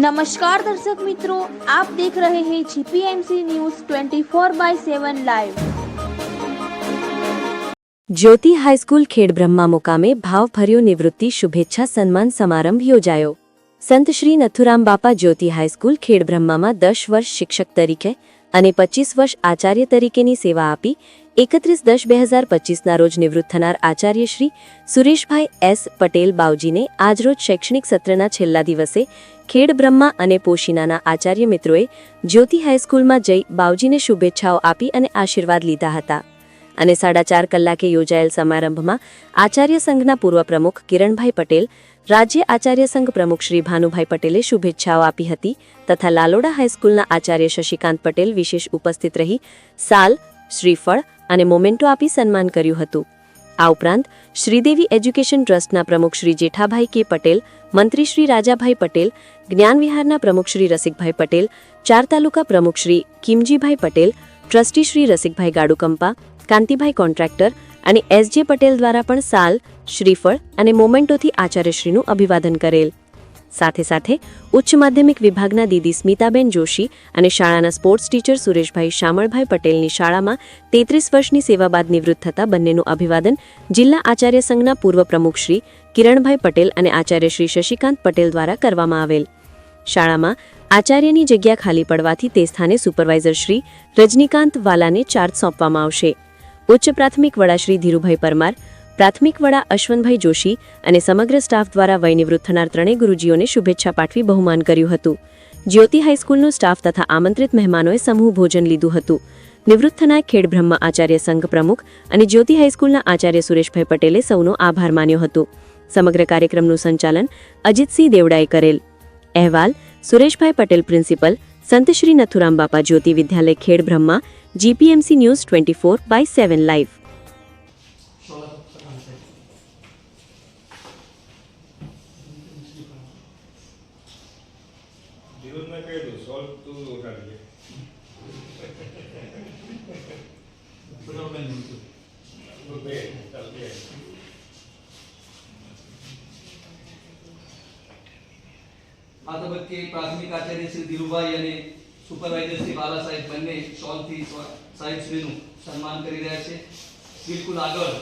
નમસ્કાર દર્શક મિત્રો આપ દેખ રહે હૈ GPMC news 24 by 7 live Jyoti high school Khedbrahma મુકામે ભાવભર્યો નિવૃત્તિ શુભેચ્છા સન્માન સમારંભ યોજાયો સંત શ્રી નથુરામ બાપા જ્યોતિ હાઈસ્કૂલ ખેડબ્રહ્મામાં દસ વર્ષ શિક્ષક તરીકે અને પચીસ વર્ષ આચાર્ય તરીકેની સેવા આપી એકત્રીસ દસ બે હજાર પચીસના રોજ નિવૃત્ત થનાર આચાર્ય શ્રી સુરેશભાઈ એસ પટેલ બાવજીને આજરોજ શૈક્ષણિક સત્રના છેલ્લા દિવસે ખેડબ્રહ્મા અને પોશીનાના આચાર્ય મિત્રોએ જ્યોતિ હાઈસ્કૂલમાં જઈ બાવજીને શુભેચ્છાઓ આપી અને આશીર્વાદ લીધા હતા. અને સાડા ચાર કલાકે યોજાયેલ સમારંભમાં આચાર્ય સંઘના પૂર્વ પ્રમુખ કિરણભાઈ પટેલ, રાજ્ય આચાર્ય સંઘ પ્રમુખ શ્રી ભાનુભાઈ પટેલે શુભેચ્છાઓ આપી હતી તથા લાલોડા હાઈસ્કૂલના આચાર્ય શશિકાંત પટેલ વિશેષ ઉપસ્થિત રહી સાલ, શ્રીફળ અને મોમેન્ટો આપી સન્માન કર્યું હતું. આ ઉપરાંત શ્રીદેવી એજ્યુકેશન ટ્રસ્ટના પ્રમુખ શ્રી જેઠાભાઈ કે પટેલ, મંત્રી શ્રી રાજાભાઈ પટેલ જ્ઞાન વિહારના પ્રમુખ શ્રી રસિકભાઈ પટેલ, ચાર તાલુકા પ્રમુખ શ્રી કિમજીભાઈ પટેલ, ટ્રસ્ટી શ્રી રસિકભાઈ ગાડુકંપા કાંતિભાઈ કોન્ટ્રાક્ટર અને એસજે પટેલ દ્વારા પણ સાલ, શ્રીફળ અને મોમેન્ટોથી આચાર્યશ્રીનું અભિવાદન કરેલ. સાથે સાથે, ઉચ્ચ માધ્યમિક વિભાગના દીદી સ્મિતાબેન જોશી અને શાળાના સ્પોર્ટ્સ ટીચર સુરેશભાઈ શામળભાઈ પટેલની શાળામાં તેત્રીસ વર્ષની સેવા બાદ નિવૃત્ત થતા બંનેનું અભિવાદન જિલ્લા આચાર્ય સંઘના પૂર્વ પ્રમુખ શ્રી કિરણભાઈ પટેલ અને આચાર્ય શ્રી શશિકાંત પટેલ દ્વારા કરવામાં આવેલ. શાળામાં આચાર્યની જગ્યા ખાલી પડવાથી તે સ્થાને સુપરવાઇઝર શ્રી રજનીકાંત વાલાને ચાર્જ સોંપવામાં આવશે. ઉચ્ચ પ્રાથમિક વડા શ્રી ધીરુભાઈ પરમાર, પ્રાથમિક વડા અશ્વનભાઈ જોશી અને સમગ્ર સ્ટાફ દ્વારા વયનિવૃત્ત થનાર ત્રણેય ગુરુજીઓને શુભેચ્છા પાઠવી બહુમાન કર્યું હતું. જ્યોતિ હાઈસ્કૂલનો સ્ટાફ તથા આમંત્રિત મહેમાનોએ સમૂહ ભોજન લીધું હતું. નિવૃત્ત થનાર ખેડબ્રહ્મ આચાર્ય સંઘ પ્રમુખ અને જ્યોતિ હાઈસ્કૂલના આચાર્ય સુરેશભાઈ પટેલે સૌનો આભાર માન્યો હતો. સમગ્ર કાર્યક્રમનું સંચાલન અજીતસિંહ દેવડાએ કરેલ. અહેવાલ સુરેશભાઈ પટેલ પ્રિન્સિપલ સંત શ્રી નથુરામ બાપા જ્યોતિ વિદ્યાલય Khedbrahma GPMC news twenty four by seven live જીવનમાં કહી દઉં સોલ્વ તું ઉઠાડીએ બે ચાલ બે આ તબક્કે પ્રાથમિક આચાર્ય શ્રી ધીરુભાઈ અને સુપરવાઇઝર શ્રી બાલા સાહેબ બંને શોલથી સાહેબ શ્રીનું સન્માન કરી રહ્યા છે. બિલકુલ આગળ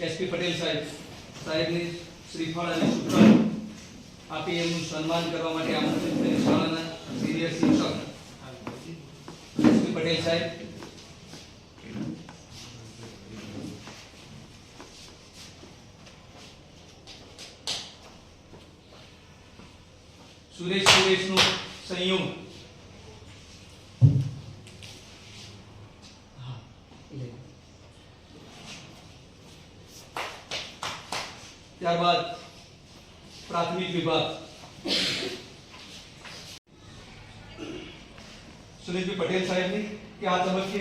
એસપી પટેલ સાહેબ સાહેબની શ્રીફળ અને સુફળ આપી એમનું સન્માન કરવા માટે આમંત્રિત કરી શાળાના સિનિયર શિક્ષક એસપી પટેલ સાહેબ સુરેશ સુરેશનું સંયુગ ત્યારબાદ પ્રાથમિક વિભાગ. સુરેશભાઈ પટેલ સાહેબની કે આ તબક્કે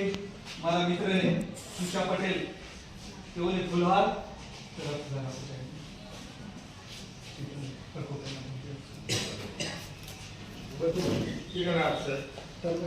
મારા મિત્રને સુષા પટેલ, તેઓને ફુલહાર તરફ ધરાવો 一个老师，等等。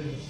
Amen.